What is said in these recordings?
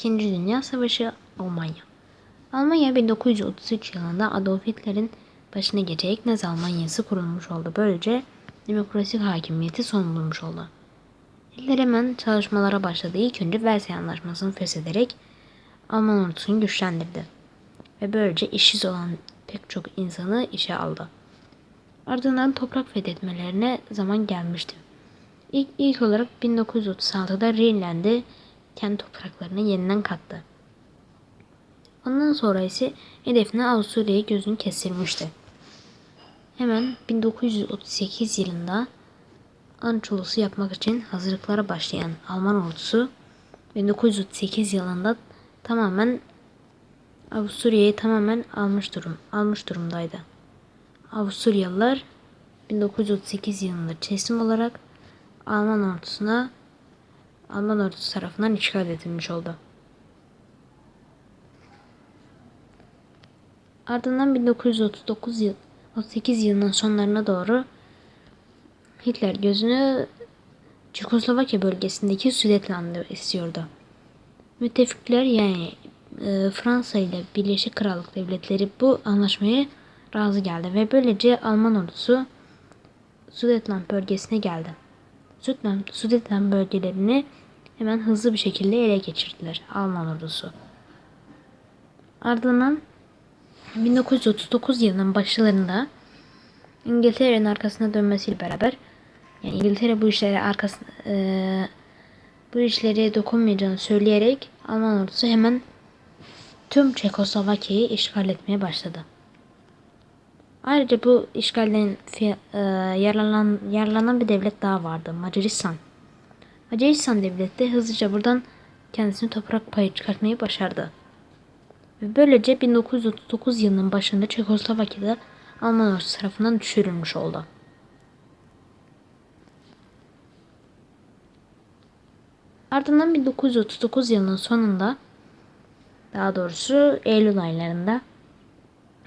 İkinci Dünya Savaşı Almanya. Almanya 1933 yılında Adolf Hitler'in başına geçerek Nazi Almanyası kurulmuş oldu. Böylece demokrasi hakimiyeti son bulmuş oldu. Hitler hemen çalışmalara başladı. İlk önce Versay Anlaşması'nı feshederek Alman ordusunu güçlendirdi. Ve böylece işsiz olan pek çok insanı işe aldı. Ardından toprak fethetmelerine zaman gelmişti. İlk, ilk olarak 1936'da Rhineland'i kendi topraklarına yeniden kattı. Ondan sonra ise hedefine Avusturya'yı gözünü kestirmişti. Hemen 1938 yılında Ançulusu yapmak için hazırlıklara başlayan Alman ordusu 1938 yılında tamamen Avusturya'yı tamamen almış durum almış durumdaydı. Avusturyalılar 1938 yılında teslim olarak Alman ordusuna Alman ordusu tarafından işgal edilmiş oldu. Ardından 1939 yıl 38 yılının sonlarına doğru Hitler gözünü Çekoslovakya bölgesindeki Sudetenland'ı istiyordu. Müttefikler yani e, Fransa ile Birleşik Krallık Devletleri bu anlaşmaya razı geldi ve böylece Alman ordusu Sudetenland bölgesine geldi. Sudetenland, Sudetenland bölgelerini hemen hızlı bir şekilde ele geçirdiler Alman ordusu. Ardından 1939 yılının başlarında İngiltere'nin arkasına dönmesiyle beraber yani İngiltere bu işlere arkasına e, bu işlere dokunmayacağını söyleyerek Alman ordusu hemen tüm Çekoslovakya'yı işgal etmeye başladı. Ayrıca bu işgalden e, yararlanan, yararlanan bir devlet daha vardı. Macaristan. Macaristan devleti de hızlıca buradan kendisine toprak payı çıkartmayı başardı. Ve böylece 1939 yılının başında Çekoslovakya'da Alman ordusu tarafından düşürülmüş oldu. Ardından 1939 yılının sonunda daha doğrusu Eylül aylarında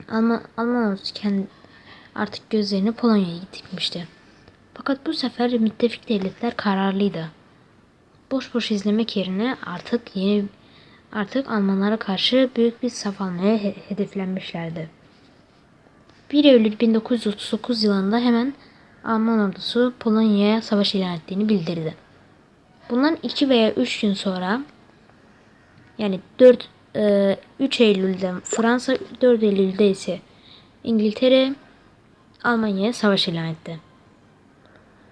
Alman, Alman ordusu kendi artık gözlerini Polonya'ya dikmişti. Fakat bu sefer müttefik devletler kararlıydı. Boş boş izlemek yerine artık yeni artık Almanlara karşı büyük bir saf almaya he- hedeflenmişlerdi. 1 Eylül 1939 yılında hemen Alman ordusu Polonya'ya savaş ilan ettiğini bildirdi. Bundan 2 veya 3 gün sonra yani 4 e, 3 Eylül'de Fransa 4 Eylül'de ise İngiltere Almanya'ya savaş ilan etti.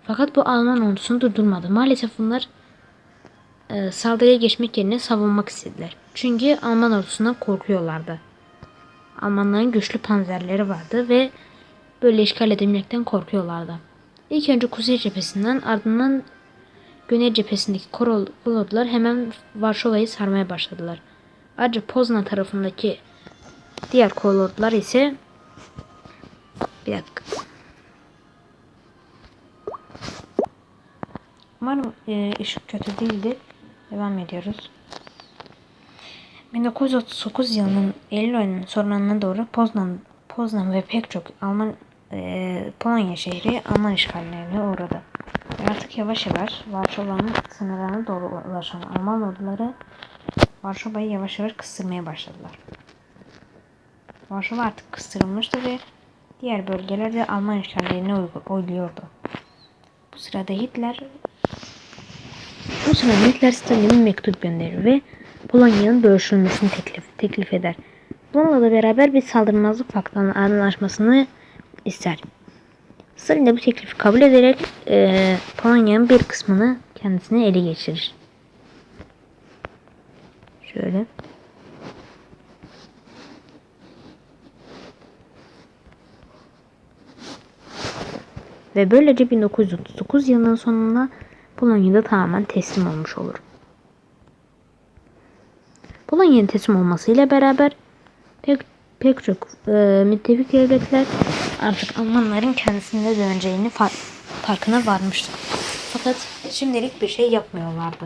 Fakat bu Alman ordusunu durdurmadı. Maalesef bunlar e, saldırıya geçmek yerine savunmak istediler. Çünkü Alman ordusundan korkuyorlardı. Almanların güçlü panzerleri vardı ve böyle işgal edilmekten korkuyorlardı. İlk önce kuzey cephesinden ardından güney cephesindeki Korol ordular hemen Varşova'yı sarmaya başladılar. Ayrıca Poznan tarafındaki diğer kol ordular ise bir dakika. Umarım e, ışık kötü değildi. Devam ediyoruz. 1939 yılının Eylül ayının sonlarına doğru Poznan, Poznan ve pek çok Alman e, Polonya şehri Alman işgallerine uğradı. Artık yavaş yavaş Varşova'nın sınırlarına doğru ulaşan Alman orduları Varşova'yı yavaş yavaş kıstırmaya başladılar. Varşova artık kıstırılmıştı ve diğer bölgeler de Alman işgallerine oyluyordu. Bu sırada Hitler bu sırada Hitler Stalin'e mektup gönderir ve Polonya'nın bölüşülmesini teklif, teklif eder. Bununla da beraber bir saldırmazlık paktının anlaşmasını ister. Stalin de bu teklifi kabul ederek e, Polonya'nın bir kısmını kendisine ele geçirir. Şöyle. Ve böylece 1939 yılının sonunda Polonya'da tamamen teslim olmuş olur. Polonya'nın teslim olmasıyla beraber pek, pek çok e, müttefik devletler artık Almanların kendisine döneceğini fa- farkına varmıştı. Fakat şimdilik bir şey yapmıyorlardı.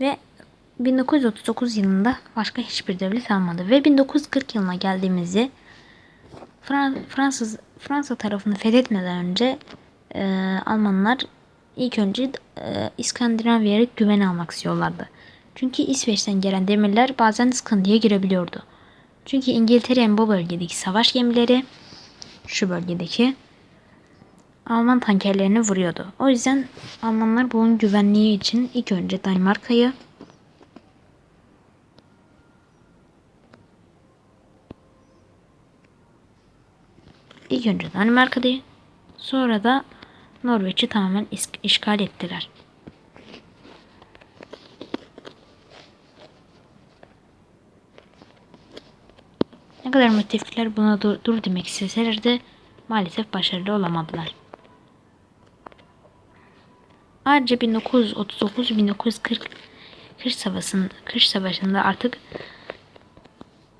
Ve 1939 yılında başka hiçbir devlet almadı. Ve 1940 yılına geldiğimizde Fran- Fransız Fransa tarafını fethetmeden önce e, Almanlar ilk önce e, İskandinavya'ya güven almak istiyorlardı. Çünkü İsveç'ten gelen demirler bazen sıkıntıya girebiliyordu. Çünkü İngiltere'nin bu bölgedeki savaş gemileri şu bölgedeki Alman tankerlerini vuruyordu. O yüzden Almanlar bunun güvenliği için ilk önce Danimarka'yı ilk önce Danimarka'yı sonra da Norveç'i tamamen işgal ettiler. Ne kadar müttefikler buna dur, dur demek isteseler de maalesef başarılı olamadılar. Ayrıca 1939-1940 kış savaşında, kış savaşında artık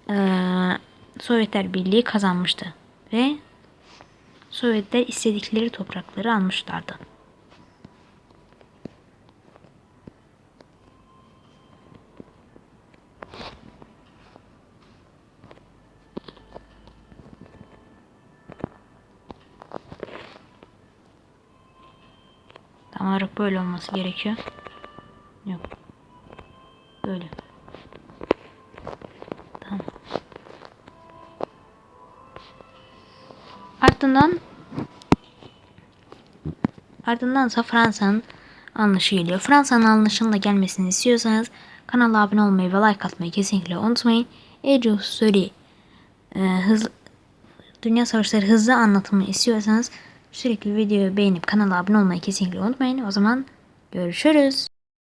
eee, Sovyetler Birliği kazanmıştı ve Sovyetler istedikleri toprakları almışlardı. Tam olarak böyle olması gerekiyor. Yok. Böyle. Tamam. Ardından ardındansa Fransa'nın anlışı geliyor. Fransa'nın anlaşının da gelmesini istiyorsanız kanala abone olmayı ve like atmayı kesinlikle unutmayın. Age of Story e, hızlı, Dünya Savaşları hızlı anlatımı istiyorsanız sürekli videoyu beğenip kanala abone olmayı kesinlikle unutmayın. O zaman görüşürüz.